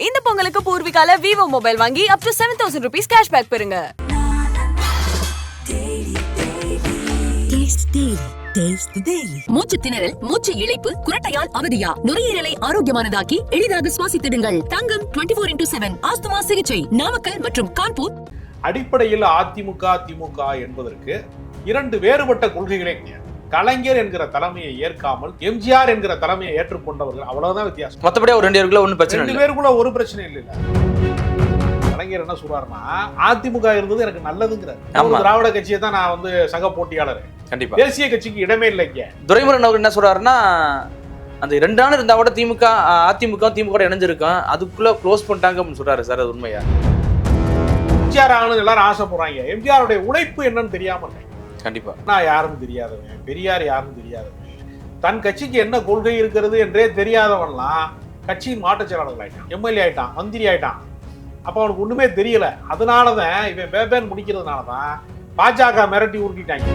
இந்த பொங்கலுக்கு பூர்விகால Vivo mobile வாங்கி up to seven thousand rupees cashback பெறுங்க. மூச்சு திணறல் மூச்சு இழைப்பு குரட்டையால் அவதியா? நுரையீரலை ஆரோக்கியமானதாக்கி எளிதாக சுவாசித்திடுங்கள். Thangam twenty four into seven asthma சிகிச்சை நாமக்கல் மற்றும் கான்பூர். அடிப்படையில் அதிமுக திமுக என்பதற்கு இரண்டு வேறுபட்ட கொள்கைகளே கிடையாது கலைஞர் என்கிற தலைமையை ஏற்காமல் எம்ஜிஆர் என்கிற தலைமையை ஏற்றுக்கொண்டவர்கள். அவ்வளவுதான் வித்தியாசம். மத்தபடி ஒரு ரெண்டு பேருக்குள்ள ஒன்றும் பிரச்சனை ரெண்டு பேருக்குள்ள ஒரு பிரச்சனை இல்ல கலைஞர் என்ன சொல்றாருன்னா அதிமுக இருந்தது எனக்கு நல்லதுங்கிறார். திராவிட கட்சியை தான் நான் வந்து சக போட்டியாளர். கண்டிப்பா. தேசிய கட்சிக்கு இடமே இல்லைங்க துரைமுருகன் அவர் என்ன சொல்றாருன்னா அந்த ரெண்டு நாள் இருந்தா கூட திமுக அதிமுக திமுக இணைஞ்சிருக்கும். அதுக்குள்ள க்ளோஸ் பண்ணிட்டாங்க அப்படின்னு சொல்றாரு சார் அது உண்மையா? எம்ஜிஆர் ஆகணும்னு எல்லாரும் ஆசைப்படுறாங்க. எம்ஜிஆருடைய உழைப்பு என்னன்னு தெரியாம இல்லை. கண்டிப்பா. நான் யாரும் தெரியாதவன். பெரியார் யாரும் தெரியாதவன். தன் கட்சிக்கு என்ன கொள்கை இருக்கிறது என்றே தெரியாதவன்லாம் கட்சியின் மாற்றுச் செயலாளர்கள் ஆயிட்டான். எம்எல்ஏ ஆயிட்டான் மந்திரி ஆயிட்டான். அப்போ அவனுக்கு ஒண்ணுமே தெரியல. அதனாலதான் இவன் பேபேன் முடிக்கிறதுனால தான் பாஜக மிரட்டி உருட்டிட்டாங்க.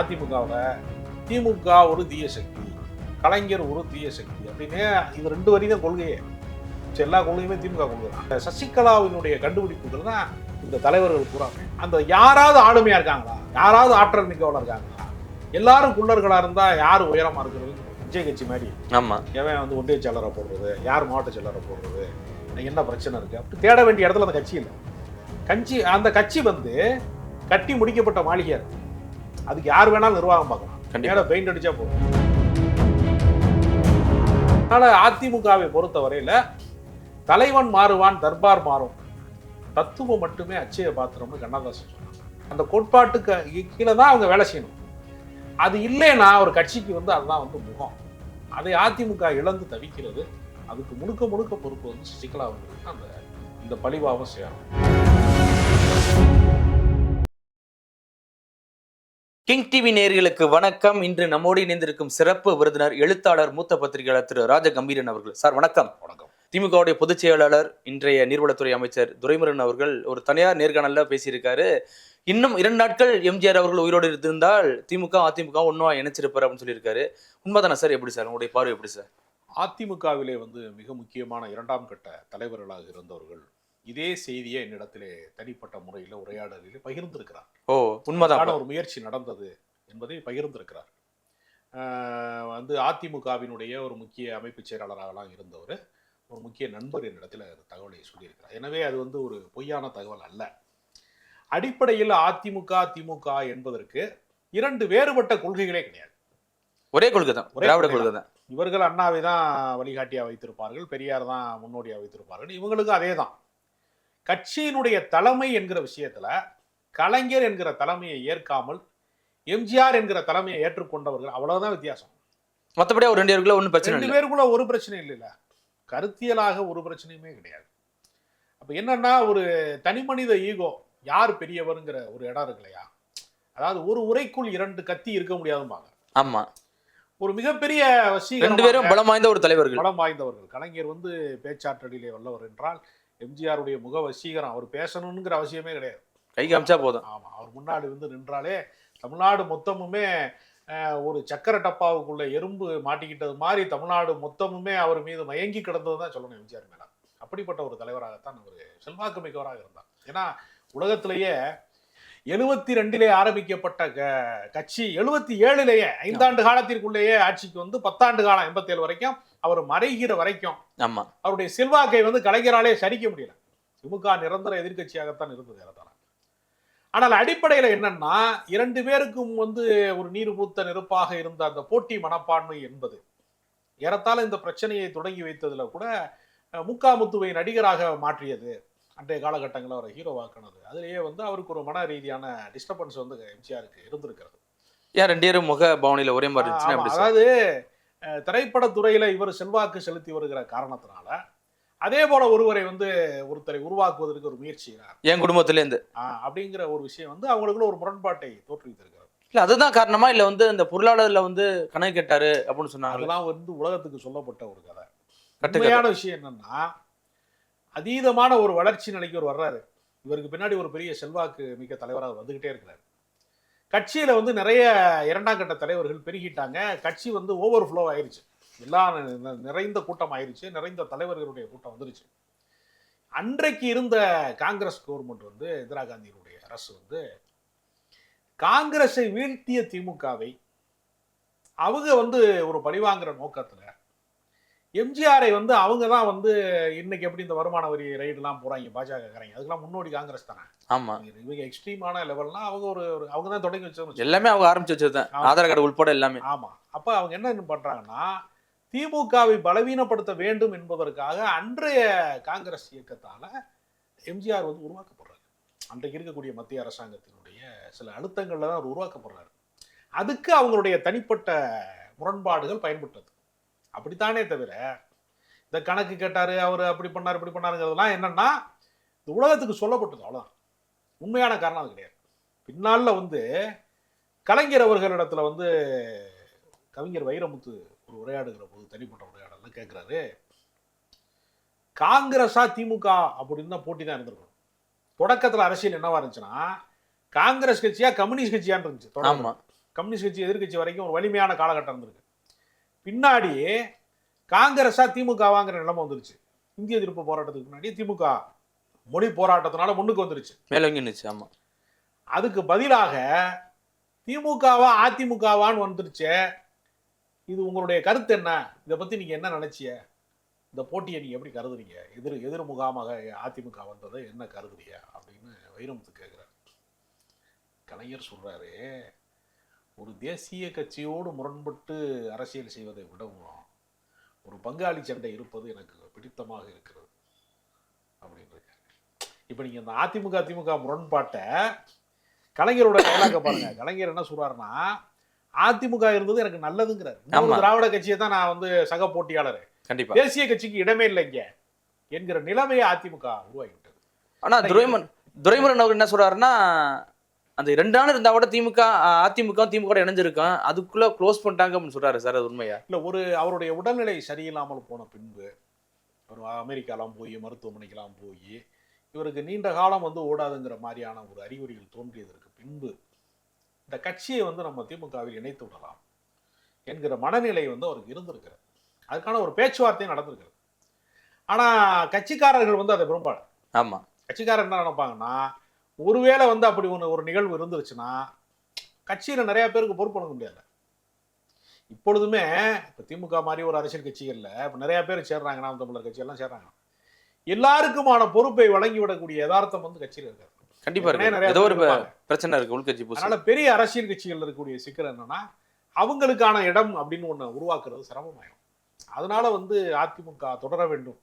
அதிமுகவில் திமுக ஒரு தீய சக்தி கலைஞர் ஒரு தீய சக்தி அப்படின்னு இது ரெண்டு வரி தான் கொள்கையே. சரி, எல்லா கொள்கையுமே திமுக கொள்கை தான் சசிகலாவினுடைய கண்டுபிடிப்புகள் தான் இந்த தலைவர்கள் பூரா அந்த யாராவது ஆளுமையா இருக்காங்களா? யாராவது ஆற்றல் மிக்கவளா இருக்காங்களா? எல்லாரும் குள்ளர்களா இருந்தா யார் உயரமா இருக்கிறது? விஜய் கட்சி மாதிரி. ஆமா. எவன் வந்து ஒன்றிய செயலரை போடுறது? யார் மாவட்ட செயலரை போடுறது? என்ன பிரச்சனை இருக்கு? அப்படி தேட வேண்டிய இடத்துல அந்த கட்சி இல்லை. கட்சி அந்த கட்சி வந்து கட்டி முடிக்கப்பட்ட மாளிகையா இருக்கு. அதுக்கு யார் வேணாலும் நிர்வாகம் பார்க்கலாம். கண்டிப்பா. மேல பெயிண்ட் அடிச்சா போதும். அதனால அதிமுகவை பொறுத்தவரையில தலைவன் மாறுவான் தர்பார் மாறும். தத்துவம் மட்டுமே அச்சய பாத்திரம்னு கண்ணதாசன் சொன்னாங்க. அந்த கோட்பாட்டுக்கு கீழே தான் அவங்க வேலை செய்யணும். அது இல்லைன்னா ஒரு கட்சிக்கு வந்து அதுதான் வந்து முகம். அதை அதிமுக இழந்து தவிக்கிறது அதுக்கு முழுக்க முழுக்க பொறுப்பு வந்து சசிகலா அவர்களுக்கு அந்த இந்த பழிவாவும் சேரும். கிங் டிவி நேயர்களுக்கு வணக்கம். இன்று நம்மோடு இணைந்திருக்கும் சிறப்பு விருந்தினர் எழுத்தாளர் மூத்த பத்திரிகையாளர் திரு ராஜ கம்பீரன் அவர்கள். சார் வணக்கம். வணக்கம். திமுகவுடைய பொதுச் செயலாளர் இன்றைய நீர்வளத்துறை அமைச்சர் துரைமுருகன் அவர்கள் ஒரு தனியார் நேர்காணல்ல பேசியிருக்காரு. இன்னும் இரண்டு நாட்கள் எம்ஜிஆர் அவர்கள் உயிரோடு இருந்திருந்தால் திமுக அதிமுக ஒன்றும் இணைச்சிருப்பார் அப்படின்னு சொல்லியிருக்காரு. உண்மைதானே சார்? எப்படி சார்? உங்களுடைய பார்வை எப்படி சார்? அதிமுகவிலே வந்து மிக முக்கியமான இரண்டாம் கட்ட தலைவர்களாக இருந்தவர்கள் இதே செய்தியை என்னிடத்திலே தனிப்பட்ட முறையில் உரையாடலில் பகிர்ந்திருக்கிறார் ஓ உண்மைதான் ஒரு முயற்சி நடந்தது என்பதை பகிர்ந்திருக்கிறார் ஆஹ் வந்து அதிமுகவினுடைய ஒரு முக்கிய அமைப்பு செயலாளராகலாம் இருந்தவர். ஒரு முக்கிய நண்பர் என்னிடத்தில் அந்த தகவலை சொல்லியிருக்கிறார். எனவே அது வந்து ஒரு பொய்யான தகவல் அல்ல. அடிப்படையில் அதிமுக திமுக என்பதற்கு இரண்டு வேறுபட்ட கொள்கைகளே கிடையாது. ஒரே கொள்கை தான். திராவிட கொள்கை தான். இவர்கள் அண்ணாவை தான் வழிகாட்டியா வைத்திருப்பார்கள் பெரியார் தான் முன்னோடியா வைத்திருப்பார்கள். இவங்களுக்கு அதே தான். கட்சியினுடைய தலைமை என்கிற விஷயத்துல கலைஞர் என்கிற தலைமையை ஏற்காமல் எம்ஜிஆர் என்கிற தலைமையை ஏற்றுக்கொண்டவர்கள் அவ்வளவுதான் வித்தியாசம். மத்தபடி ஒரு ரெண்டு பேருக்குள்ள ஒன்றும் பிரச்சனை ரெண்டு இல்லை. பேருக்குள்ள ஒரு பிரச்சனை இல்லைல்ல. கருத்தியலாக ஒரு பிரச்சனையுமே கிடையாது. அப்ப என்னன்னா ஒரு தனி மனித ஈகோ யார் பெரியவருங்கிற ஒரு இடம் இருக்கு இல்லையா? அதாவது ஒரு உரைக்குள் இரண்டு கத்தி இருக்க முடியாதும்பாங்க. ஆமா. ஒரு மிகப்பெரிய ரெண்டு பேரும் பலம் வாய்ந்த ஒரு தலைவர்கள். பலம் வாய்ந்தவர்கள். கலைஞர் வந்து பேச்சாற்றலிலே வல்லவர் என்றால் எம்ஜிஆருடைய முக வசீகரம் அவர் பேசணுங்கிற அவசியமே கிடையாது. கை காமிச்சா போதும். ஆமா அவர் முன்னாடி வந்து நின்றாலே தமிழ்நாடு மொத்தமுமே ஒரு சக்கர டப்பாவுக்குள்ள எறும்பு மாட்டிக்கிட்டது மாதிரி தமிழ்நாடு மொத்தமுமே அவர் மீது மயங்கி கிடந்தது தான் சொல்லணும் எம்ஜிஆர் மேல. அப்படிப்பட்ட ஒரு தலைவராகத்தான் அவர் செல்வாக்கு மிக்கவராக இருந்தார். ஏன்னா உலகத்திலேயே எழுபத்தி ரெண்டிலே ஆரம்பிக்கப்பட்ட க- கட்சி எழுபத்தி ஏழுலேயே ஐந்தாண்டு காலத்திற்குள்ளேயே ஆட்சிக்கு வந்து பத்தாண்டு காலம் எண்பத்தேழு வரைக்கும் அவர் மறைகிற வரைக்கும் ஆமா. அவருடைய செல்வாக்கை வந்து கலைஞராலே சரிக்க முடியல. திமுக நிரந்தர எதிர்க்கட்சியாகத்தான் இருந்தது ஏறத்தாழ. ஆனால் அடிப்படையில் என்னன்னா இரண்டு பேருக்கும் வந்து ஒரு நீர் பூத்த நெருப்பாக இருந்த அந்த போட்டி மனப்பான்மை என்பது. ஏறத்தாழ இந்த பிரச்சனையை தொடங்கி வைத்ததுல கூட அஹ், முக்கா முத்துவை நடிகராக மாற்றியது. அன்றைய காலகட்டங்களில் அவரை ஹீரோவாக்கினது அதுலேயே வந்து அவருக்கு ஒரு மன ரீதியான டிஸ்டர்பன்ஸ் வந்து எம்ஜிஆருக்கு இருந்திருக்கிறது. ஏன் ரெண்டு பேரும் முக பாவனையில ஒரே மாதிரி அதாவது திரைப்படத்துறையில இவர் செல்வாக்கு செலுத்தி வருகிற காரணத்தினால அதே போல ஒருவரை வந்து ஒருத்தரை உருவாக்குவதற்கு ஒரு முயற்சி செய்கிறார். என் குடும்பத்துல இருந்து ஆஹ், அப்படிங்கிற ஒரு விஷயம் வந்து அவங்களுக்குள்ள ஒரு முரண்பாட்டை தோற்றுவித்திருக்கிறது. இல்ல அதுதான் காரணமா இல்ல வந்து இந்த பொருளாதாரத்துல வந்து கணக்கு கேட்டாரு அப்படின்னு சொன்னாங்க. அதெல்லாம் வந்து உலகத்துக்கு சொல்லப்பட்ட ஒரு கதை. கட்டுக்கதை. உண்மையான விஷயம் என்னன்னா அதீதமான ஒரு வளர்ச்சி நிலைக்கு ஒரு வர்றாரு. இவருக்கு பின்னாடி ஒரு பெரிய செல்வாக்கு மிக்க தலைவராக வந்துகிட்டே இருக்கிறார். கட்சியில வந்து நிறைய இரண்டாம் கட்ட தலைவர்கள் பெருகிட்டாங்க. கட்சி வந்து ஓவர் ஃப்ளோ ஆயிருச்சு. எல்லா நிறைந்த கூட்டம் ஆயிருச்சு நிறைந்த தலைவர்களுடைய கூட்டம் வந்துருச்சு. அன்றைக்கு இருந்த காங்கிரஸ் கவர்மெண்ட் வந்து இந்திரா காந்தியினுடைய அரசு வந்து காங்கிரஸை வீழ்த்திய திமுகவை அவங்க வந்து ஒரு பழிவாங்குற நோக்கத்துல எம்ஜிஆரை வந்து அவங்க தான் வந்து இன்னைக்கு எப்படி இந்த வருமான வரி ரைடுலாம் போறாங்க பாஜக காரங்க அதுக்கெல்லாம் முன்னோடி காங்கிரஸ் தானே? ஆமா. இவங்க எக்ஸ்ட்ரீமான லெவல்னா அவங்க ஒரு அவங்க தான் தொடங்கி வச்சவங்க. எல்லாமே அவங்க ஆரம்பிச்சு வச்சதுதான் ஆமா. ஆதார் கார்டு உட்பட எல்லாமே. ஆமா. அப்ப அவங்க என்ன பண்றாங்கன்னா திமுகவை பலவீனப்படுத்த வேண்டும் என்பதற்காக அன்றைய காங்கிரஸ் இயக்கத்தால் எம்ஜிஆர் வந்து உருவாக்கப்படுறாரு. அன்றைக்கு இருக்கக்கூடிய மத்திய அரசாங்கத்தினுடைய சில அழுத்தங்களில் தான் அவர் உருவாக்கப்படுறாரு. அதுக்கு அவங்களுடைய தனிப்பட்ட முரண்பாடுகள் பயன்பட்டது. அப்படித்தானே தவிர இந்த கணக்கு கேட்டார் அவர் அப்படி பண்ணார் இப்படி பண்ணாருங்கிறதுலாம் என்னன்னா இந்த உலகத்துக்கு சொல்லப்பட்டது அவ்வளோதான் உண்மையான காரணம் அது கிடையாது. பின்னால் வந்து கலைஞர் அவர்களிடத்துல வந்து கவிஞர் வைரமுத்து ஒரு உரையாடுகிற போது தனிப்பட்ட உரையாடலாம் கேட்குறாரு காங்கிரஸா திமுக அப்படின்னு தான் போட்டி தான் இருந்திருக்கும் தொடக்கத்துல அரசியல் என்னவா இருந்துச்சுன்னா காங்கிரஸ் கட்சியா கம்யூனிஸ்ட் கட்சியான்னு இருந்துச்சு கம்யூனிஸ்ட் கட்சி எதிர்க்கட்சி வரைக்கும் ஒரு வலிமையான காலகட்டம் இருந்திருக்கு. பின்னாடி காங்கிரஸா திமுகவாங்கிற நிலைமை வந்துருச்சு. இந்திய எதிர்ப்பு போராட்டத்துக்கு முன்னாடி திமுக மொழி போராட்டத்தினால முன்னுக்கு வந்துருச்சு. மேலோங்கி நிச்சு ஆமா. அதுக்கு பதிலாக திமுகவா அதிமுகவான்னு வந்துருச்சே இது உங்களுடைய கருத்து என்ன? இதை பற்றி நீங்கள் என்ன நினைச்சிய இந்த போட்டியை நீங்கள் எப்படி கருதுறீங்க? எதிர் எதிர் முகாமாக அதிமுக வந்ததை என்ன கருதுறீங்க? அப்படின்னு வைரமுத்து கேட்கிறார் கலைஞர் சொல்கிறாரு ஒரு தேசிய கட்சியோடு முரண்பட்டு அரசியல் செய்வதை விடவும் ஒரு பங்காளி சண்டை இருப்பது எனக்கு பிடித்தமாக இருக்கிறது. அப்படின்னு இப்போ நீங்கள் இந்த அதிமுக அதிமுக முரண்பாட்டை கலைஞரோட டைலாக பாருங்க. கலைஞர் என்ன சொல்கிறாருன்னா அதிமுக இருந்தது எனக்கு நல்லதுங்கிறார். திராவிட கட்சியை தான் நான் வந்து சக போட்டியாளர். கண்டிப்பா. தேசிய கட்சிக்கு இடமே இல்லை இங்க என்கிற நிலைமையை அதிமுக உருவாகி விட்டது ஆனா துரைமன் துரைமுருகன் அவர் என்ன சொல்றாருன்னா அந்த ரெண்டு நாள் இருந்தா கூட திமுக அதிமுக திமுக இணைஞ்சிருக்கும். அதுக்குள்ள க்ளோஸ் பண்ணிட்டாங்க அப்படின்னு சொல்றாரு சார் அது உண்மையா? இல்ல ஒரு அவருடைய உடல்நிலை சரியில்லாமல் போன பின்பு அவர் அமெரிக்காலாம் போய் மருத்துவமனைக்கெல்லாம் போய் இவருக்கு நீண்ட காலம் வந்து ஓடாதுங்கிற மாதிரியான ஒரு அறிகுறிகள் தோன்றியதற்கு பின்பு இந்த கட்சியை வந்து நம்ம திமுகவில் இணைத்து விடலாம் என்கிற மனநிலை வந்து அவருக்கு இருந்திருக்கிறது. அதுக்கான ஒரு பேச்சுவார்த்தை நடந்திருக்கிறது. ஆனா கட்சிக்காரர்கள் வந்து அதை விரும்பல. ஆமா. கட்சிக்காரர் என்ன நினைப்பாங்கன்னா ஒருவேளை வந்து அப்படி ஒன்று ஒரு நிகழ்வு இருந்துருச்சுன்னா கட்சியில நிறைய பேருக்கு பொறுப்பு வழங்க முடியாது இப்பொழுதுமே இப்போ திமுக மாதிரி ஒரு அரசியல் கட்சிகள்ல இப்போ நிறைய பேர் சேர்றாங்க நாம் தமிழர் கட்சி எல்லாம் சேர்றாங்க. எல்லாருக்குமான பொறுப்பை வழங்கி விடக்கூடிய யதார்த்தம் வந்து கட்சியில் இருக்காது. கண்டிப்பா இருக்கு. ஏதோ ஒரு. பிரச்சனை இருக்கு உள்கட்சி அதனால பெரிய அரசியல் கட்சிகள் இருக்கக்கூடிய சிக்கல் என்னன்னா அவங்களுக்கான இடம் அப்படின்னு ஒண்ணு உருவாக்குறது சிரமமாயிடும் அதனால வந்து அதிமுக தொடர வேண்டும்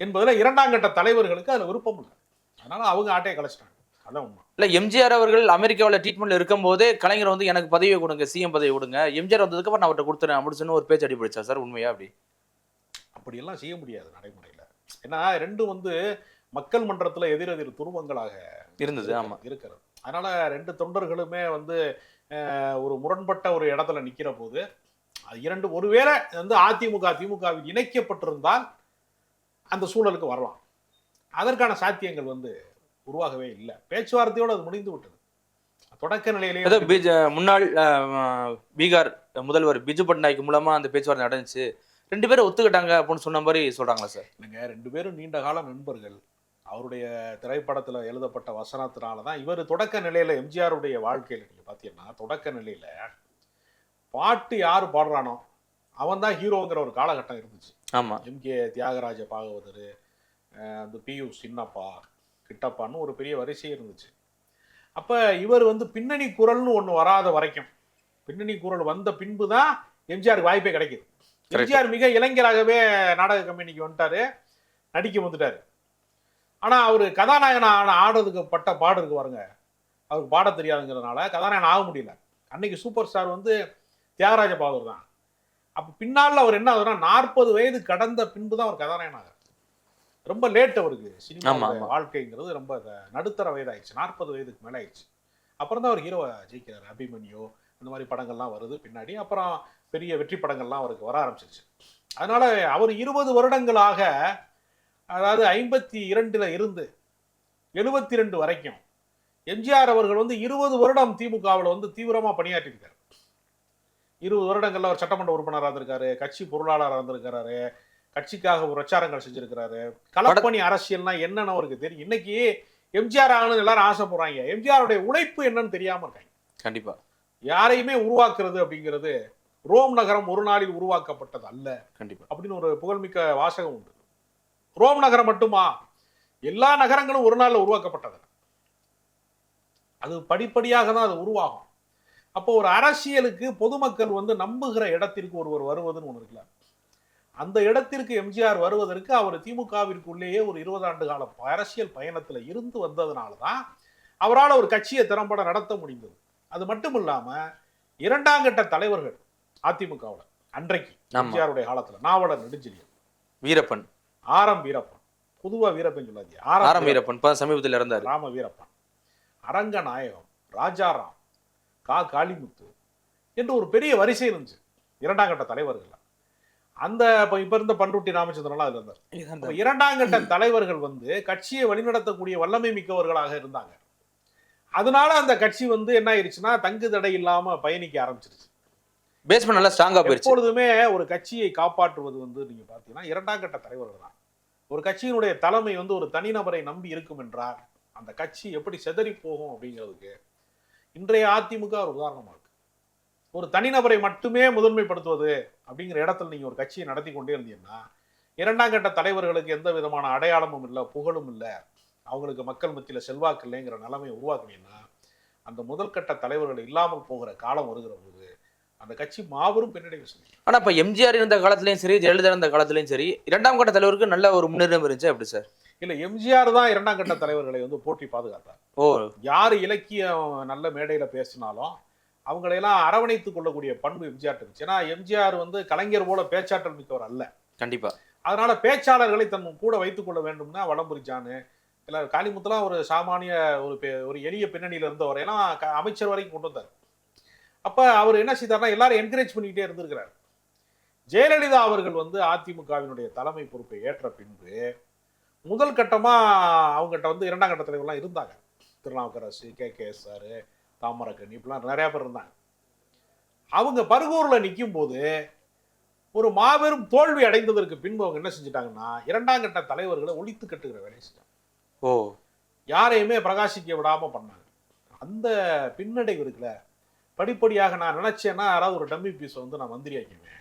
என்பதுல இரண்டாம் கட்ட தலைவர்களுக்கு அதுல விருப்பம் இல்லை. அதனால அவங்க ஆட்டையை கலைச்சிட்டாங்க. அதான் உண்மை. இல்ல எம்ஜிஆர் அவர்கள் அமெரிக்காவுல ட்ரீட்மெண்ட்ல இருக்கும் போதே கலைஞர் வந்து எனக்கு பதவியை கொடுங்க சிஎம் பதவி கொடுங்க எம்ஜிஆர் வந்ததுக்கு அப்புறம் நான் அவர்கிட்ட கொடுத்துறேன் அப்படின்னு சொல்லி ஒரு பேச்சு அடிப்படிச்சா சார்? உண்மையா அப்படி? அப்படியெல்லாம் செய்ய முடியாது நடைமுறையில். ஏன்னா ரெண்டும் வந்து மக்கள் மன்றத்துல எதிரெதிர் துருவங்களாக இருந்தது ஆமா. இருக்கிறது. அதனால ரெண்டு தொண்டர்களுமே வந்து ஒரு முரண்பட்ட ஒரு இடத்துல நிக்கிற போது அது இரண்டு ஒருவேளை வந்து அதிமுக திமுகவில் இணைக்கப்பட்டிருந்தால் அந்த சூழலுக்கு வரலாம். அதற்கான சாத்தியங்கள் வந்து உருவாகவே இல்லை. பேச்சுவார்த்தையோடு அது முடிந்து விட்டது. தொடக்க நிலையிலேயே பிஜ முன்னாள் பீகார் முதல்வர் பிஜு பட்நாயக் மூலமா அந்த பேச்சுவார்த்தை நடந்துச்சு. ரெண்டு பேரும் ஒத்துக்கிட்டாங்க அப்படின்னு சொன்ன மாதிரி சொல்றாங்களா சார்? இல்லைங்க ரெண்டு பேரும் நீண்ட கால நண்பர்கள். அவருடைய திரைப்படத்துல எழுதப்பட்ட வசனத்தினால தான் இவர் தொடக்க நிலையில எம்ஜிஆருடைய வாழ்க்கையில நீங்க பார்த்தீங்கன்னா தொடக்க நிலையில பாட்டு யார் பாடுறானோ அவன் தான் ஹீரோங்கிற ஒரு காலகட்டம் இருந்துச்சு. ஆமா. எம்கே தியாகராஜ பாகவதர் அந்த பியு சின்னப்பா கிட்டப்பான்னு ஒரு பெரிய வரிசையே இருந்துச்சு. அப்ப இவர் வந்து பின்னணி குரல்னு ஒண்ணு வராத வரைக்கும் பின்னணி குரல் வந்த பின்பு தான் எம்ஜிஆருக்கு வாய்ப்பே கிடைக்குது. எம்ஜிஆர் மிக இளைஞராகவே நாடக கம்பெனிக்கு வந்துட்டாரு நடிக்க வந்துட்டாரு. ஆனா அவரு கதாநாயகனா ஆடுறதுக்கு பட்ட பாடு இருக்கு பாருங்க. அவருக்கு பாட தெரியாதுங்கிறதுனால கதாநாயகன் ஆக முடியல. அன்னைக்கு சூப்பர் ஸ்டார் வந்து தியாகராஜ பாகவதர் தான். அப்ப பின்னால அவர் என்ன ஆகுதுன்னா நாற்பது வயது கடந்த பின்பு தான் அவர் கதாநாயகனாக ரொம்ப லேட் அவருக்கு. சினிமா. வாழ்க்கைங்கிறது ரொம்ப நடுத்தர வயதாயிடுச்சு. நாற்பது வயதுக்கு மேல ஆயிடுச்சு அப்புறம் தான் அவர் ஹீரோவை ஜெயிக்கிறார். அபிமன்யு இந்த மாதிரி படங்கள்லாம் வருது பின்னாடி. அப்புறம் பெரிய வெற்றி படங்கள்லாம் அவருக்கு வர ஆரம்பிச்சிருச்சு. அதனால அவர் இருபது வருடங்களாக அதாவது ஐம்பத்தி இரண்டுல இருந்து எழுபத்தி ரெண்டு வரைக்கும் எம்ஜிஆர் அவர்கள் வந்து இருபது வருடம் திமுகவில் வந்து தீவிரமா பணியாற்றியிருக்காரு. இருபது வருடங்கள்ல அவர் சட்டமன்ற உறுப்பினராக இருந்திருக்காரு கட்சி பொருளாளராக இருந்திருக்கிறாரு கட்சிக்காக பிரச்சாரங்கள் செஞ்சிருக்கிறாரு. களப்பணி அரசியல்னா என்னன்னு அவருக்கு தெரியும். இன்னைக்கு எம்ஜிஆர் ஆகணும்னு எல்லாரும் ஆசைப்படுறாங்க. எம்ஜிஆருடைய உழைப்பு என்னன்னு தெரியாம இருக்காங்க. கண்டிப்பா. யாரையுமே உருவாக்குறது அப்படிங்கிறது ரோம் நகரம் ஒரு நாளில் உருவாக்கப்பட்டது அல்ல கண்டிப்பா. அப்படின்னு ஒரு புகழ்மிக்க வாசகம் உண்டு. ரோம் நகரம் மட்டுமா? எல்லா நகரங்களும் ஒரு நாள்ல உருவாக்கப்பட்டது. அது படிப்படியாக தான் அது உருவாகும். அப்போ ஒரு அரசியலுக்கு பொதுமக்கள் வந்து நம்புகிற இடத்திற்கு ஒருவர் வருவதுன்னு ஒன்று இருக்குல்ல. அந்த இடத்திற்கு எம்ஜிஆர் வருவதற்கு அவர் திமுகவிற்குள்ளேயே ஒரு இருபது ஆண்டு கால அரசியல் பயணத்துல இருந்து வந்ததுனால தான் அவரால் ஒரு கட்சியை திறம்பட நடத்த முடிந்தது. அது மட்டும் இல்லாம இரண்டாம் கட்ட தலைவர்கள் அதிமுகவில் அன்றைக்கு. எம்ஜிஆருடைய காலத்துல நாவலர் நெடுஞ்செழியன். வீரப்பன். ஆரம் வீரப்பன். பொதுவா வீரப்பன் சொல்லாதீங்க. ஆரம் வீரப்பன். இப்ப சமீபத்தில் இறந்தாரு. ராம வீரப்பன். அரங்க நாயகம் ராஜாராம் கா காளிமுத்து என்று ஒரு பெரிய வரிசை இருந்துச்சு. இரண்டாம் கட்ட தலைவர்கள் அந்த இப்ப இப்ப இருந்த பண்ருட்டி ராமச்சந்திரன்லாம் அதுல இருந்தார். இரண்டாம் கட்ட தலைவர்கள் வந்து கட்சியை வழிநடத்தக்கூடிய வல்லமை மிக்கவர்களாக இருந்தாங்க. அதனால அந்த கட்சி வந்து என்ன ஆயிருச்சுன்னா தங்கு தடை இல்லாம பயணிக்க ஆரம்பிச்சிருச்சு. பேஸ்மெண்ட் நல்லா ஸ்ட்ராங்காக போயிருச்சு. எப்பொழுதுமே ஒரு கட்சியை காப்பாற்றுவது வந்து நீங்க பாத்தீங்கன்னா இரண்டாம் கட்ட தலைவர்கள் தான். ஒரு கட்சியினுடைய தலைமை வந்து ஒரு தனிநபரை நம்பி இருக்கும் என்றால் அந்த கட்சி எப்படி செதறி போகும் அப்படிங்கிறதுக்கு இன்றைய அதிமுக ஒரு உதாரணமா இருக்கு. ஒரு தனிநபரை மட்டுமே முதன்மைப்படுத்துவது அப்படிங்கிற இடத்துல நீங்க ஒரு கட்சியை நடத்தி கொண்டே இருந்தீங்கன்னா இரண்டாம் கட்ட தலைவர்களுக்கு எந்த விதமான அடையாளமும் இல்லை புகழும் இல்லை அவங்களுக்கு மக்கள் மத்தியில செல்வாக்கு இல்லைங்கிற நிலைமையை உருவாக்குனீங்கன்னா அந்த முதல் கட்ட தலைவர்கள் இல்லாமல் போகிற காலம் வருகிற போது அந்த கட்சி மாபெரும் பின்னடைவு சந்திக்கும் ஆனா இப்ப எம்ஜிஆர் இருந்த காலத்திலயும் சரி ஜெயலலிதா இருந்த காலத்திலயும் சரி இரண்டாம் கட்ட தலைவருக்கு நல்ல ஒரு முன்னேற்றம் இருந்துச்சு எப்படி சார்? இல்ல எம்ஜிஆர் தான் இரண்டாம் கட்ட தலைவர்களை வந்து போற்றி பாதுகாத்தார். ஓ. யார் இலக்கியம் நல்ல மேடையில பேசினாலும் அவங்களையெல்லாம் அரவணைத்துக் கொள்ளக்கூடிய பண்பு எம்ஜிஆர் இருந்துச்சு. ஏன்னா எம்ஜிஆர் வந்து கலைஞர் போல பேச்சாற்றல் மிக்கவர் அல்ல. கண்டிப்பா. அதனால பேச்சாளர்களை தன் கூட வைத்துக் கொள்ள வேண்டும்னா வடம்புரிச்சானு இல்ல காளிமுத்துலாம் ஒரு சாமானிய ஒரு ஒரு எளிய பின்னணியில இருந்தவரையெல்லாம் அமைச்சர் வரைக்கும் கொண்டு வந்தார். அப்ப அவர் என்ன செய்தார்னா எல்லாரும் என்கரேஜ் பண்ணிக்கிட்டே இருந்திருக்கிறார். ஜெயலலிதா அவர்கள் வந்து அதிமுகவினுடைய தலைமை பொறுப்பை ஏற்ற பின்பு முதல் கட்டமா அவங்ககிட்ட வந்து இரண்டாம் கட்ட தலைவர்லாம் இருந்தாங்க. Thirunavukkarasu K. K. S. Sir Thamaraikani இப்படிலாம் நிறைய பேர் இருந்தாங்க. அவங்க பருகூர்ல நிற்கும் போது ஒரு மாபெரும் தோல்வி அடைந்ததற்கு பின்பு அவங்க என்ன செஞ்சுட்டாங்கன்னா இரண்டாம் கட்ட தலைவர்களை ஒழித்து கட்டுகிற வேலையை செஞ்சாங்க. ஓ. யாரையுமே பிரகாசிக்க விடாம பண்ணாங்க. அந்த பின்னடைவு இருக்குல்ல படிப்படியாக நான் நினச்சேன்னா யாராவது ஒரு டம்மி பீஸை வந்து நான் மந்திரி ஆக்கிடுவேன்.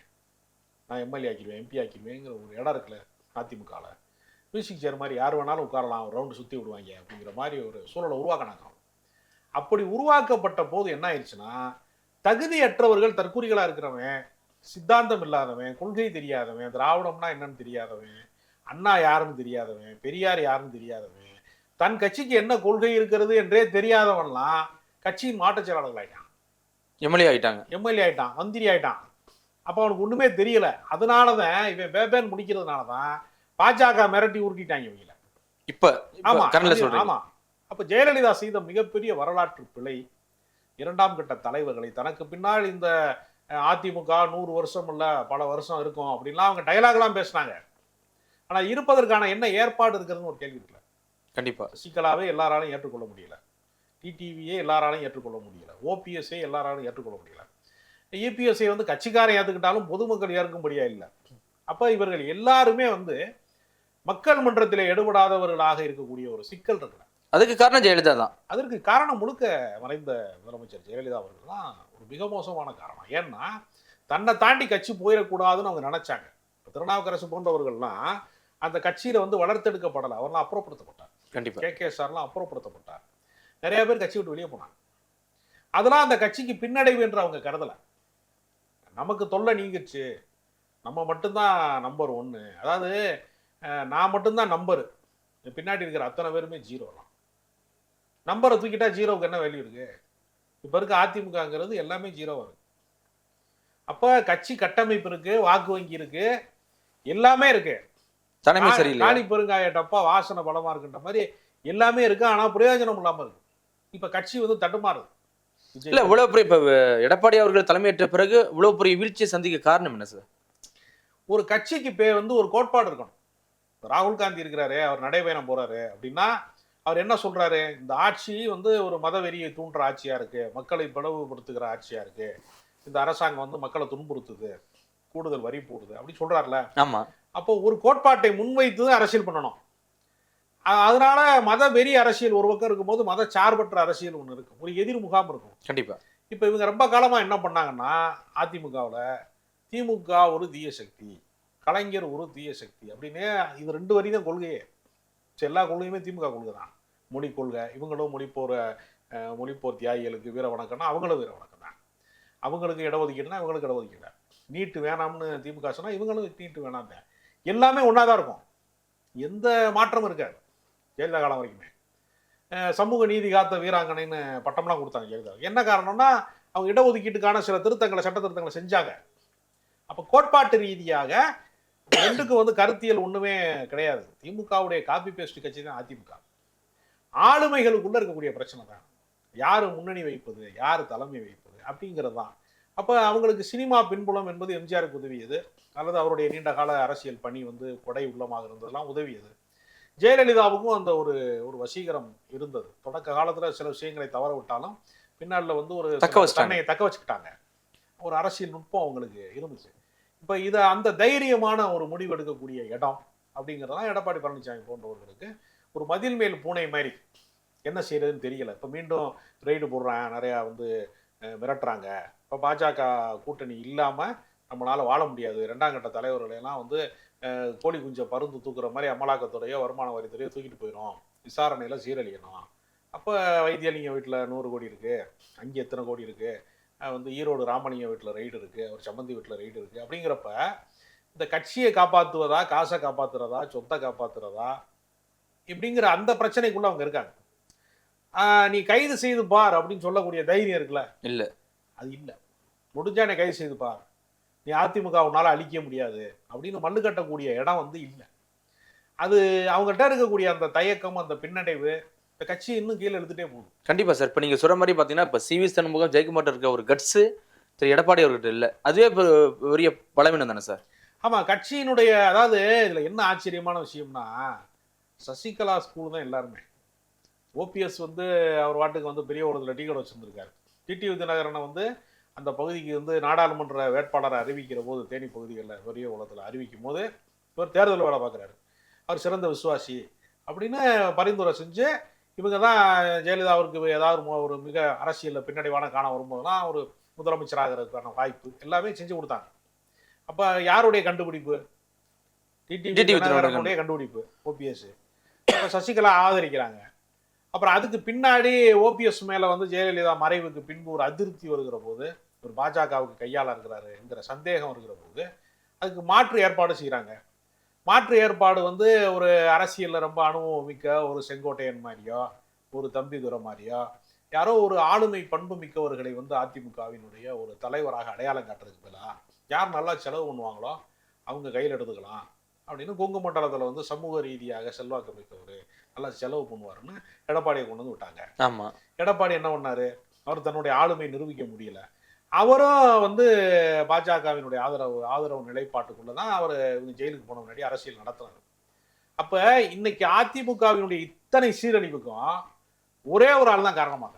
நான் எம்எல்ஏ ஆக்கிடுவேன் எம்பி ஆக்கிடுவேங்கிற ஒரு இடம் இருக்குல்ல அதிமுகவில் மியூசிக் சேர் மாதிரி யார் வேணாலும் உட்காரலாம் ஒரு ரவுண்டு சுற்றி விடுவாங்க அப்படிங்கிற மாதிரி ஒரு சூழலை உருவாக்கினாங்க அப்படி உருவாக்கப்பட்ட போது என்ன ஆயிடுச்சுன்னா தகுதியற்றவர்கள் தற்கூரிகளாக இருக்கிறவன் சித்தாந்தம் இல்லாதவன் கொள்கை தெரியாதவன் திராவிடம்னா என்னன்னு தெரியாதவன் அண்ணா யாருன்னு தெரியாதவன் பெரியார் யாருன்னு தெரியாதவன் தன் கட்சிக்கு என்ன கொள்கை இருக்கிறது என்றே தெரியாதவன்லாம் கட்சியின் மாற்றுச் செயலாளர்களாயிட்டான் எம்எல்ஏ ஆயிட்டாங்க. எம்எல்ஏ ஆயிட்டான் மந்திரி ஆயிட்டான். அப்போ அவனுக்கு ஒண்ணுமே தெரியல. அதனால தான் இவன் பேபேன் முடிக்கிறதுனால தான் பாஜக மிரட்டி உருட்டிட்டாங்க இவங்கள. இப்ப ஆமா கரண்ட்ல அது- சொல்றீங்க. ஆமா. அப்ப ஜெயலலிதா செய்த மிகப்பெரிய வரலாற்று பிழை இரண்டாம் கட்ட தலைவர்களை. தனக்கு பின்னால் இந்த அதிமுக நூறு வருஷம் இல்ல பல வருஷம் இருக்கும் அப்படின்லாம் அவங்க டயலாக்லாம் பேசினாங்க. ஆனா இருப்பதற்கான என்ன ஏற்பாடு இருக்கிறதுன்னு ஒரு கேள்வி இருக்குல்ல. கண்டிப்பா. சசிகலாவே எல்லாராலையும் ஏற்றுக்கொள்ள முடியல. டிடிவியே எல்லாராலையும் ஏற்றுக்கொள்ள முடியல. ஓபிஎஸ்ஐ எல்லாராலும் ஏற்றுக்கொள்ள முடியல. இபிஎஸ்ஐ வந்து கட்சிக்காரன் ஏற்றுக்கிட்டாலும் பொதுமக்கள் ஏற்கும்படியா இல்லை. அப்ப இவர்கள் எல்லாருமே வந்து மக்கள் மன்றத்திலே எடுபடாதவர்களாக இருக்கக்கூடிய ஒரு சிக்கல் இருக்குல்ல. அதுக்கு காரணம் ஜெயலலிதா தான். அதற்கு காரணம் முழுக்க மறைந்த முதலமைச்சர் ஜெயலலிதா அவர்கள் தான் ஒரு மிக மோசமான காரணம். ஏன்னா தன்னை தாண்டி கட்சி போயிடக்கூடாதுன்னு அவங்க நினைச்சாங்க. இப்ப திருநாவுக்கரசு போன்றவர்கள்லாம் அந்த கட்சியில வந்து வளர்த்தெடுக்கப்படலை. அவர்லாம் அப்புறப்படுத்தப்பட்டார். கண்டிப்பா. கே கே சார்லாம் அப்புறப்படுத்தப்பட்டார். நிறைய பேர் கட்சி விட்டு வெளியே போனாங்க. அதெல்லாம் அந்த கட்சிக்கு பின்னடைவு என்று அவங்க கருதல. நமக்கு தொல்லை நீங்கிருச்சு நம்ம மட்டும்தான் நம்பர் ஒன்று அதாவது நான் மட்டும்தான் நம்பரு பின்னாடி இருக்கிற அத்தனை பேருமே ஜீரோலாம் நம்பரை தூக்கிட்டா ஜீரோவுக்கு என்ன வேல்யூ இருக்கு? இப்போ இருக்க அதிமுகங்கிறது எல்லாமே ஜீரோவா இருக்கு. அப்போ கட்சி கட்டமைப்பு இருக்கு வாக்கு வங்கி இருக்கு எல்லாமே இருக்கு. தலைமை கா- சரியில்லை காளி பெருங்காய டப்பா வாசனை பலமா இருக்குன்ற மாதிரி எல்லாமே இருக்கு. ஆனா பிரயோஜனம் இல்லாம இருக்கு. இப்ப கட்சி வந்து தட்டுமாறுது விஜய் இல்ல இவ்வளவு பெரிய இப்ப எடப்பாடி அவர்கள் தலைமையேற்ற பிறகு இவ்வளவு பெரிய வீழ்ச்சியை சந்திக்க காரணம் என்ன சார்? ஒரு கட்சிக்கு பே வந்து ஒரு கோட்பாடு இருக்கணும். ராகுல் காந்தி இருக்கிறாரு அவர் நடைபயணம் போறாரு அப்படின்னா அவர் என்ன சொல்றாரு? இந்த ஆட்சி வந்து ஒரு மத வெறியை தூண்டுற ஆட்சியா இருக்கு மக்களை பிளவுபடுத்துகிற ஆட்சியா இருக்கு இந்த அரசாங்கம் வந்து மக்களை துன்புறுத்துது கூடுதல் வரி போடுது அப்படி சொல்றாருல. ஆமா. அப்போ ஒரு கோட்பாட்டை முன்வைத்து அரசியல் பண்ணணும். அதனால மத வெறி அரசியல் ஒரு பக்கம் இருக்கும்போது மத சார்பற்ற அரசியல் ஒன்று இருக்கும் ஒரு எதிர் முகாம் இருக்கும். கண்டிப்பா. இப்போ இவங்க ரொம்ப காலமா என்ன பண்ணாங்கன்னா அதிமுகவில் திமுக ஒரு தீய சக்தி கலைஞர் ஒரு தீய சக்தி அப்படின்னு இது ரெண்டு வரி தான் கொள்கையே. எல்லா கொள்கையுமே திமுக கொள்கை தான். மொழி கொள்கை இவங்களும் மொழிப்போர் அஹ், மொழிப்போர் தியாகிகளுக்கு வீர வணக்கம்னா அவங்களும் வீர வணக்கம் தான். அவங்களுக்கு இடஒதுக்கீடுனா இவங்களுக்கு இடஒதுக்கீடு. நீட்டு வேணாம்னு திமுக சொன்னா இவங்களும் நீட்டு வேணாம் தான் எல்லாமே ஒன்றா தான் இருக்கும். எந்த மாற்றமும் இருக்காது. ஜெயலலிதா காலம் வரைக்குமே. சமூக நீதி காத்த வீராங்கனைன்னு பட்டம்லாம் கொடுத்தாங்க ஜெயலலிதா. என்ன காரணம்னா அவங்க இடஒதுக்கீட்டுக்கான சில திருத்தங்களை சட்ட திருத்தங்களை செஞ்சாங்க. அப்போ கோட்பாட்டு ரீதியாக ரெண்டுக்கும் வந்து கருத்தியல் ஒன்றுமே கிடையாது. திமுகவுடைய காப்பி பேஸ்ட் கட்சி தான் அதிமுக. ஆளுமைகளுக்குள்ளே இருக்கக்கூடிய பிரச்சனை தான். யார் முன்னணி வைப்பது யார் தலைமை வைப்பது அப்படிங்கிறது தான். அப்போ அவங்களுக்கு சினிமா பின்புலம் என்பது எம்ஜிஆருக்கு உதவியது. அல்லது அவருடைய நீண்ட கால அரசியல் பணி வந்து கொடை உள்ளமாக இருந்ததெல்லாம் உதவியது. ஜெயலலிதாவுக்கும் அந்த ஒரு ஒரு வசீகரம் இருந்தது. தொடக்க காலத்துல சில விஷயங்களை தவற விட்டாலும் பின்னால வந்து ஒரு தக்க வச்சிட்டாங்க. தன்னை தக்க வச்சுக்கிட்டாங்க. ஒரு அரசியல் நுட்பம் அவங்களுக்கு இருந்துச்சு. இப்போ இதை அந்த தைரியமான ஒரு முடிவு எடுக்கக்கூடிய இடம் அப்படிங்கிறதெல்லாம் எடப்பாடி பழனிசாமி போன்றவர்களுக்கு ஒரு மதில் மேல் பூனை மாதிரி என்ன செய்யறதுன்னு தெரியல. இப்போ மீண்டும் ரெய்டு போடுறாங்க நிறையா வந்து மிரட்டுறாங்க. இப்போ பாஜக கூட்டணி இல்லாமல் நம்மளால வாழ முடியாது. ரெண்டாம் கட்ட தலைவர்களை எல்லாம் வந்து கோழி குஞ்சை பருந்து தூக்குற மாதிரி அமலாக்கத்துறையோ வருமான வரித்துறையோ தூக்கிட்டு போயிடும் விசாரணையில் சீரழியணும். அப்போ வைத்தியலிங்க வீட்டில் நூறு கோடி இருக்கு. அங்கே எத்தனை கோடி இருக்கு? அஹ் வந்து ஈரோடு ராமலிங்க வீட்டில் ரைடு இருக்கு. அவர் சம்பந்தி வீட்டில் ரைடு இருக்கு. அப்படிங்கிறப்ப இந்த கட்சியை காப்பாற்றுவதா காசை காப்பாத்துறதா சொத்தை காப்பாத்துறதா இப்படிங்கிற அந்த பிரச்சனைக்குள்ள அவங்க இருக்காங்க. நீ கைது செய்து பார் அப்படின்னு சொல்லக்கூடிய தைரியம் இருக்குல்ல? இல்ல. அது இல்லை. முடிஞ்சா நீ கைது செய்து பார். நீ அதிமுக உன்னால அழிக்க முடியாது அப்படின்னு மல்லு கட்டக்கூடிய இடம் வந்து இல்லை. அது அவங்ககிட்ட இருக்கக்கூடிய அந்த தயக்கம் அந்த பின்னடைவு இந்த கட்சி இன்னும் கீழே எடுத்துட்டே போகுது கண்டிப்பா சார். இப்ப நீங்க சொல்ற மாதிரி பாத்தீங்கன்னா இப்ப சி வி சண்முகம் ஜெயக்குமார் இருக்க ஒரு கட்ஸ் திரு எடப்பாடி அவர்கிட்ட இல்ல. அதுவே பெரிய பலவீனம் தானே சார்? ஆமா கட்சியினுடைய அதாவது இதுல என்ன ஆச்சரியமான விஷயம்னா சசிகலா ஸ்கூல் தான் எல்லாருமே. ஓபிஎஸ் வந்து அவர் வாட்டுக்கு வந்து பெரிய ஒரு டீ கடை வச்சிருந்திருக்காரு. டிடிவி தினகரனை வந்து அந்த பகுதிக்கு வந்து நாடாளுமன்ற வேட்பாளரை அறிவிக்கிற போது தேனி பகுதிகளில் பெரிய உலகத்தில் அறிவிக்கும் போது இவர் தேர்தல் வேலை பார்க்குறாரு. அவர் சிறந்த விசுவாசி. அப்படின்னு பரிந்துரை செஞ்சு இவங்க தான் ஜெயலலிதா அவருக்கு ஏதாவது ஒரு மிக அரசியலில் பின்னடைவான காண வரும்போதெல்லாம் ஒரு முதலமைச்சராகிறதுக்கான வாய்ப்பு எல்லாமே செஞ்சு கொடுத்தாங்க. அப்போ யாருடைய கண்டுபிடிப்பு? டிடிவி கண்டுபிடிப்பு ஓபிஎஸ் அப்போ சசிகலா ஆதரிக்கிறாங்க. அப்புறம் அதுக்கு பின்னாடி ஓபிஎஸ் மேலே வந்து ஜெயலலிதா மறைவுக்கு பின்பு ஒரு அதிருப்தி வருகிற போது ஒரு பாஜகவுக்கு கையால் இருக்கிறாரு என்கிற சந்தேகம் வருகிற போது அதுக்கு மாற்று ஏற்பாடு செய்கிறாங்க மாற்று ஏற்பாடு வந்து ஒரு அரசியலில் ரொம்ப அனுபவம் மிக்க ஒரு செங்கோட்டையன் மாதிரியோ ஒரு தம்பிதுரை மாதிரியோ யாரோ ஒரு ஆளுமை பண்பு மிக்கவர்களை வந்து அதிமுகவினுடைய ஒரு தலைவராக அடையாளம் காட்டுறதுக்கு பதிலாக யார் நல்லா செலவு பண்ணுவாங்களோ அவங்க கையில் எடுத்துக்கலாம் அப்படின்னு கொங்கு மண்டலத்தில் வந்து சமூக ரீதியாக செல்வாக்கு மிக்கவர் நல்லா செலவு பண்ணுவாருன்னு எடப்பாடியை கொண்டு வந்து விட்டாங்க. ஆமா. எடப்பாடி என்ன பண்ணாரு? அவர் தன்னுடைய ஆளுமை நிரூபிக்க முடியல. அவரும் வந்து பாஜகவினுடைய ஆதரவு ஆதரவு நிலைப்பாட்டுக்குள்ள தான் அவர் ஜெயிலுக்கு போன முன்னாடி அரசியல் நடத்துறாரு. அப்ப இன்னைக்கு அதிமுகவினுடைய இத்தனை சீரழிவுக்கும் ஒரே ஒரு ஆள் தான் காரணமாக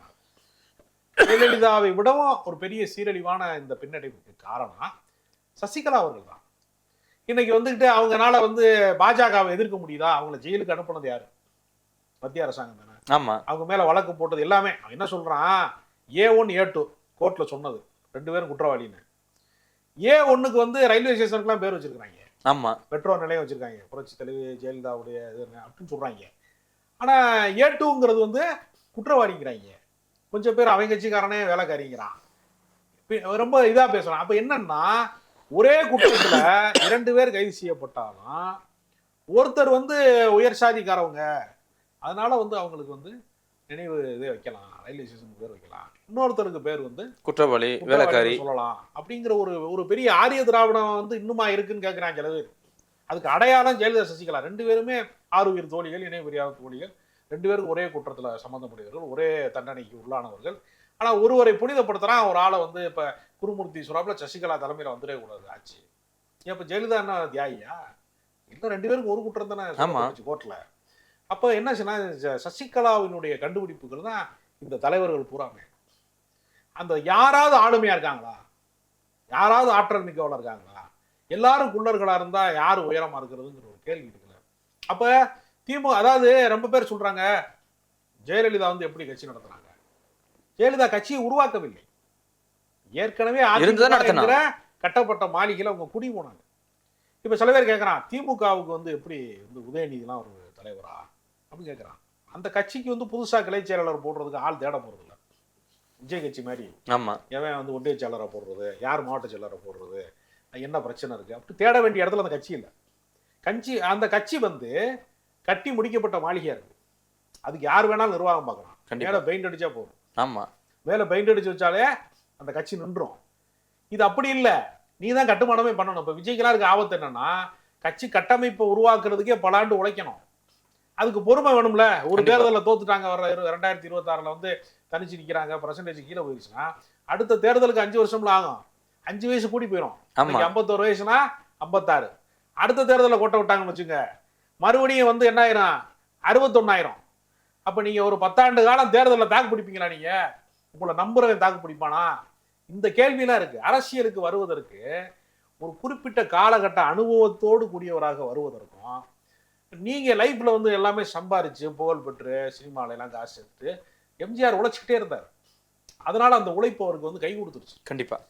ஜெயலலிதாவை விடவும் ஒரு பெரிய சீரழிவான இந்த பின்னடைவுக்கு காரணம் சசிகலா அவர்கள் தான். இன்னைக்கு வந்துகிட்டு அவங்கனால வந்து பாஜகவை எதிர்க்க முடியுதா? அவங்கள ஜெயிலுக்கு அனுப்புனது யாரு? மத்திய அரசாங்கம் தானே? ஆமா. அவங்க மேல வழக்கு போட்டது எல்லாமே. அவன் என்ன சொல்றான்? ஏ ஒன் ஏ டூ கோர்ட்ல சொன்னது. ரெண்டு பேரும் குற்றவாளின்னு. ஏ ஒன்னுக்கு வந்து ரயில்வே ஸ்டேஷனுக்குலாம் பேர் வச்சிருக்காங்க ஆமா. பெட்ரோல் நிலையம் வச்சிருக்காங்க. புரட்சி தலைவி ஜெயலலிதாவுடைய இது அப்படின்னு சொல்றாங்க. ஆனா ஏ டூங்கிறது வந்து குற்றவாளிங்கிறாங்க. கொஞ்சம் பேர் அவங்க கட்சிக்காரனே வேலைக்காரிங்கிறான். ரொம்ப இதா பேசுறான். அப்ப என்னன்னா ஒரே குற்றத்துல இரண்டு பேர் கைது செய்யப்பட்டாலும் ஒருத்தர் வந்து உயர் சாதிக்காரவங்க அதனால வந்து அவங்களுக்கு வந்து நினைவு இது வைக்கலாம். ரயில்வே ஸ்டேஷனுக்கு பேர் வைக்கலாம். இன்னொருத்தருக்கு பேர் வந்து குற்றவாளி வேலைக்காரி. சொல்லலாம். அப்படிங்கிற ஒரு ஒரு பெரிய ஆரிய திராவிடம் வந்து இன்னுமா இருக்குன்னு கேட்குறாங்க சில பேர். அதுக்கு அடையாளம் ஜெயலலிதா சசிகலா. ரெண்டு பேருமே ஆறு உயிர் தோழிகள் இணை புரியாத தோழிகள். ரெண்டு பேரும் ஒரே குற்றத்துல சம்மந்தப்படுகிறவர்கள் ஒரே தண்டனைக்கு உள்ளானவர்கள். ஆனா ஒருவரை புனிதப்படுத்துறான் ஒரு ஆளை வந்து இப்ப குருமூர்த்தி சுறாப்புல சசிகலா தலைமையில வந்துடவே கூடாது. ஆச்சு. இப்ப ஜெயலலிதா என்ன தியாகியா? இல்ல ரெண்டு பேருக்கும் ஒரு குற்றம் தானே ஆமா. அப்ப என்னாச்சுன்னா ச- சசிகலாவினுடைய கண்டுபிடிப்புகள் தான் இந்த தலைவர்கள் பூராமே. அந்த யாராவது ஆளுமையா இருக்காங்களா? யாராவது ஆற்றல் மிக்கவள இருக்காங்களா? எல்லாரும் குள்ளர்களா இருந்தா யார் உயரமா இருக்கிறதுங்கிற ஒரு கேள்வி இருக்குல்ல. அப்ப திமுக அதாவது ரொம்ப பேர் சொல்றாங்க ஜெயலலிதா வந்து எப்படி கட்சி நடத்துறாங்க? ஜெயலலிதா கட்சியை உருவாக்கவில்லை. ஏற்கனவே அதிமுக கட்டப்பட்ட மாளிகையில அவங்க குடி போனாங்க. இப்ப சில பேர் கேட்கறான் திமுகவுக்கு வந்து எப்படி வந்து உதயநிதிலாம் ஒரு தலைவரா? அப்படின்னு கேட்கறான் அந்த கட்சிக்கு வந்து புதுசா கிளை செயலாளர் போடுறதுக்கு ஆள் தேட போறது இல்ல விஜய் கட்சி மாதிரி. ஆமா. எவன் வந்து ஒன்றிய செயலரை போடுறது? யார் மாவட்ட செயலரை போடுறது? என்ன பிரச்சனை இருக்கு? அப்படி தேட வேண்டிய இடத்துல அந்த கட்சி இல்லை. கட்சி அந்த கட்சி வந்து கட்டி முடிக்கப்பட்ட மாளிகையா இருக்கு. அதுக்கு யார் வேணாலும் நிர்வாகம் பார்க்கலாம். மேல பெயிண்ட் அடிச்சா போதும். ஆமா. மேல பெயிண்ட் அடிச்சு வச்சாலே அந்த கட்சி நின்றும். இது அப்படி இல்லை. நீ தான் கட்டுமானமே பண்ணணும். இப்போ விஜய்க்கெல்லாம் இருக்க ஆபத்து என்னன்னா கட்சி கட்டமைப்பை உருவாக்குறதுக்கே பல ஆண்டு உழைக்கணும். அதுக்கு பொறுமை வேணும்ல. ஒரு. தேர்தலில் தோத்துட்டாங்க வர ரெண்டாயிரத்தி இருபத்தாறுல வந்து தனிச்சு நிக்கிறாங்க பர்சன்டேஜ் கீழே போயிடுச்சுன்னா அடுத்த தேர்தலுக்கு அஞ்சு வருஷம்ல ஆகும். அஞ்சு வயசு கூடி போயிடும் ஐம்பத்தோரு வயசுனா ஐம்பத்தாறு. அடுத்த தேர்தலில் கொட்ட விட்டாங்கன்னு வச்சுங்க மறுபடியும் வந்து என்ன ஆயிரும்? அறுபத்தொன்னாயிரம். அப்ப நீங்க ஒரு பத்தாண்டு காலம் தேர்தலில் தாக்கு பிடிப்பீங்களா நீங்க? உங்களை நம்புறவன் தாக்கு பிடிப்பானா? இந்த கேள்வியெல்லாம் இருக்கு. அரசியலுக்கு வருவதற்கு ஒரு குறிப்பிட்ட காலகட்ட அனுபவத்தோடு கூடியவராக வருவதற்கும் நீங்க லைஃப்ல வந்து எல்லாமே சம்பாரிச்சு புகழ் பெற்று சினிமால எல்லாம் காசு எடுத்து எம்ஜிஆர் உழைச்சிக்கிட்டே இருந்தார். அதனால அந்த உழைப்பு அவருக்கு வந்து கை கொடுத்துருச்சு. கண்டிப்பா.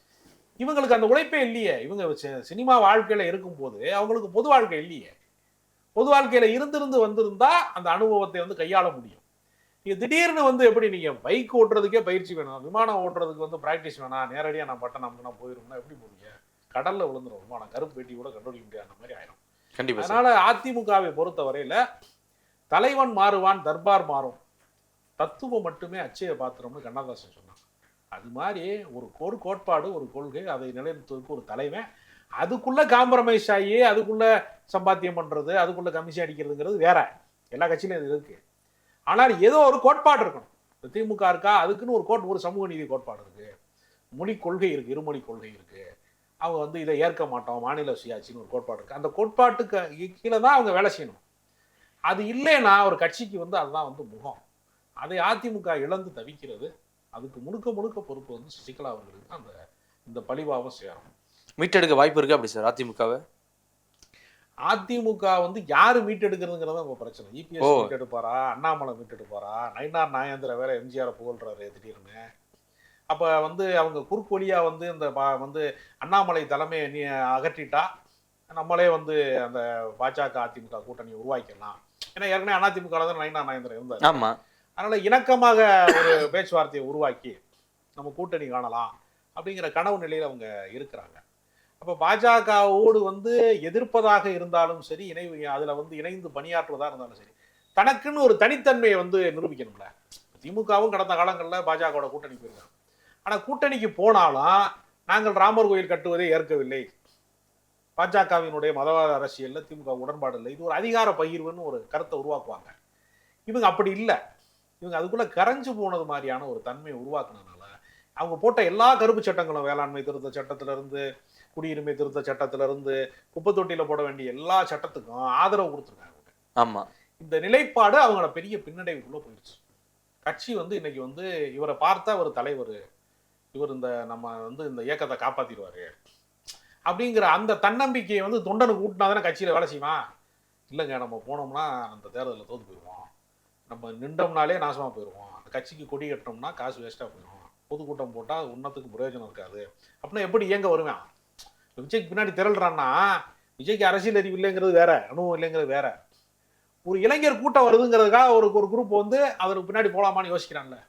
இவங்களுக்கு அந்த உழைப்பே இல்லையே. இவங்க சினிமா வாழ்க்கையில இருக்கும்போது அவங்களுக்கு பொது வாழ்க்கை இல்லையே. பொது வாழ்க்கையில இருந்திருந்து வந்திருந்தா அந்த அனுபவத்தை வந்து கையாள முடியும். நீங்க திடீர்னு வந்து எப்படி நீங்க பைக் ஓட்டுறதுக்கே பயிற்சி வேணும். விமானம் ஓட்டுறதுக்கு வந்து பிராக்டிஸ் வேணாம் நேரடியா நான் பட்டம் நம்பினா போயிரும்னா எப்படி போவீங்க? கடல்ல விழுந்துரும். விமானம் கருப்பு பெட்டி கூட கண்டுபிடிக்க முடியாத மாதிரி ஆயிரும். கண்டிப்பா அதனால அதிமுகவை பொறுத்த வரையில தலைவன் மாறுவான் தர்பார் மாறும். தத்துவம் மட்டுமே அச்சய பாத்திரம்னு கண்ணதாசன் சொன்னான். அது மாதிரி ஒரு ஒரு கோட்பாடு ஒரு கொள்கை அதை நிலைநிறுத்துவதற்கு ஒரு தலைவன். அதுக்குள்ள காம்ப்ரமைஸ் ஆகி அதுக்குள்ள சம்பாத்தியம் பண்றது அதுக்குள்ள கமிஷன் அடிக்கிறதுங்கிறது வேற. எல்லா கட்சியிலும் இது இருக்கு. ஆனால் ஏதோ ஒரு கோட்பாடு இருக்கணும். திமுக இருக்கா? அதுக்குன்னு ஒரு கோட் ஒரு சமூக நீதி கோட்பாடு இருக்கு. மொழி கொள்கை இருக்கு இருமொழி கொள்கை இருக்கு. அவங்க வந்து இதை ஏற்க மாட்டோம் மாநில சுயாட்சின்னு ஒரு கோட்பாடு இருக்கு. அந்த கோட்பாட்டுக்கு கீழே தான் அவங்க வேலை செய்யணும். அது இல்லைன்னா ஒரு கட்சிக்கு வந்து அதுதான் வந்து முகம். அதை அதிமுக இழந்து தவிக்கிறது அதுக்கு முழுக்க முழுக்க பொறுப்பு வந்து சசிகலா அவர்களுக்கு அந்த இந்த பழிபாவம் சேரும். மீட்டெடுக்க வாய்ப்பு இருக்கு அப்படி சார் அதிமுகவை? அதிமுக வந்து யாரு மீட்டெடுக்கிறதுங்கிறது இப்போ பிரச்சனை. இபிஎஸ் மீட்டெடுப்பாரா அண்ணாமலை மீட்டெடுப்பாரா நயினார் நாயந்திர வேற எம்ஜிஆர் புகழ்றாரு திடீர்னு. அப்ப வந்து அவங்க குறுக்கு வழியா வந்து இந்த பா- வந்து அண்ணாமலை தலைமையை நீ அகற்றிட்டா நம்மளே வந்து அந்த பாஜக அதிமுக கூட்டணியை உருவாக்கிடலாம். ஏன்னா ஏற்கனவே அதிமுக தான் நயினார் நாயந்திரன் இருந்தார். ஆமா. அதனால இணக்கமாக ஒரு பேச்சுவார்த்தையை உருவாக்கி நம்ம கூட்டணி காணலாம் அப்படிங்கிற கனவு நிலையில் அவங்க இருக்கிறாங்க. அப்போ பாஜகவோடு வந்து எதிர்ப்பதாக இருந்தாலும் சரி இணை அதில் வந்து இணைந்து பணியாற்றுவதாக இருந்தாலும் சரி தனக்குன்னு ஒரு தனித்தன்மையை வந்து நிரூபிக்கணும்ல. திமுகவும் கடந்த காலங்களில் பாஜகவோட கூட்டணி போயிருக்காங்க. ஆனால் கூட்டணிக்கு போனாலும் நாங்கள் ராமர் கோயில் கட்டுவதை ஏற்கவில்லை. பாஜகவினுடைய மதவாத அரசியலில் திமுக உடன்பாடு இல்லை. இது ஒரு அதிகார பகிர்வுன்னு ஒரு கருத்தை உருவாக்குவாங்க. இவங்க அப்படி இல்லை. இவங்க அதுக்குள்ள கரைஞ்சு போனது மாதிரியான ஒரு தன்மையை உருவாக்குனதுனால அவங்க போட்ட எல்லா கருப்பு சட்டங்களும் வேளாண்மை திருத்த சட்டத்துல இருந்து குடியுரிமை திருத்த சட்டத்துல இருந்து குப்பை தொட்டியில போட வேண்டிய எல்லா சட்டத்துக்கும் ஆதரவு கொடுத்துருக்காங்க அவங்க. ஆமா. இந்த நிலைப்பாடு அவங்கள பெரிய பின்னடைவுக்குள்ள போயிடுச்சு. கட்சி வந்து இன்னைக்கு வந்து இவரை பார்த்தா ஒரு தலைவர் இவர் இந்த நம்ம வந்து இந்த இயக்கத்தை காப்பாத்திடுவாரு. அப்படிங்கிற அந்த தன்னம்பிக்கையை வந்து தொண்டனுக்கு ஊட்டினா தானே கட்சியில் வேலை செய்வான்? இல்லைங்க நம்ம போனோம்னா அந்த தேர்தலில் தோத்து போயிடுவோம். நம்ம நின்றோம்னாலே நாசமாக போயிடுவோம் அந்த கட்சிக்கு கொடி கட்டினோம்னா காசு வேஸ்ட்டாக போயிடும். பொதுக்கூட்டம் போட்டால் உன்னத்துக்கு பிரயோஜனம் இருக்காது. அப்படின்னா எப்படி இயங்க வருவான்? விஜய்க்கு பின்னாடி திரள்றான்னா விஜய்க்கு அரசியல் அறிவு இல்லைங்கிறது வேற அனுபவம் இல்லைங்கிறது வேற. ஒரு இளைஞர் கூட்டம் வருதுங்கிறதுக்காக ஒரு ஒரு குரூப் வந்து அதற்கு பின்னாடி போகலாமான்னு யோசிக்கிறான்ல.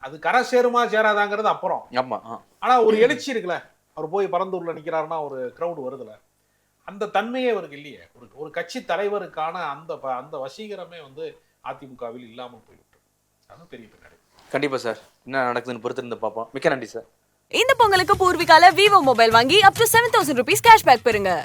அது கரை சேருமா சேராதாங்கிறது அப்புறம். ஆமா. ஆ. ஆனா ஒரு எழுச்சி இருக்குல்ல. அவர் போய் பரந்தூர்ல நிக்கிறாருன்னா ஒரு கிரவுடு வருதுல அந்த தன்மையே அவருக்கு இல்லையே. ஒரு ஒரு கட்சி தலைவருக்கான அந்த ப- அந்த வசீகரமே வந்து அதிமுகவில் இல்லாமல் போய்விட்டு அது பெரிய பின்னாடி. கண்டிப்பா சார். என்ன நடக்குதுன்னு பொறுத்திருந்து பார்ப்போம். மிக்க நன்றி சார். இந்த பொங்கலுக்கு பூர்விகால விவோ மொபைல் வாங்கி up to seven thousand rupees cashback பெறுங்க.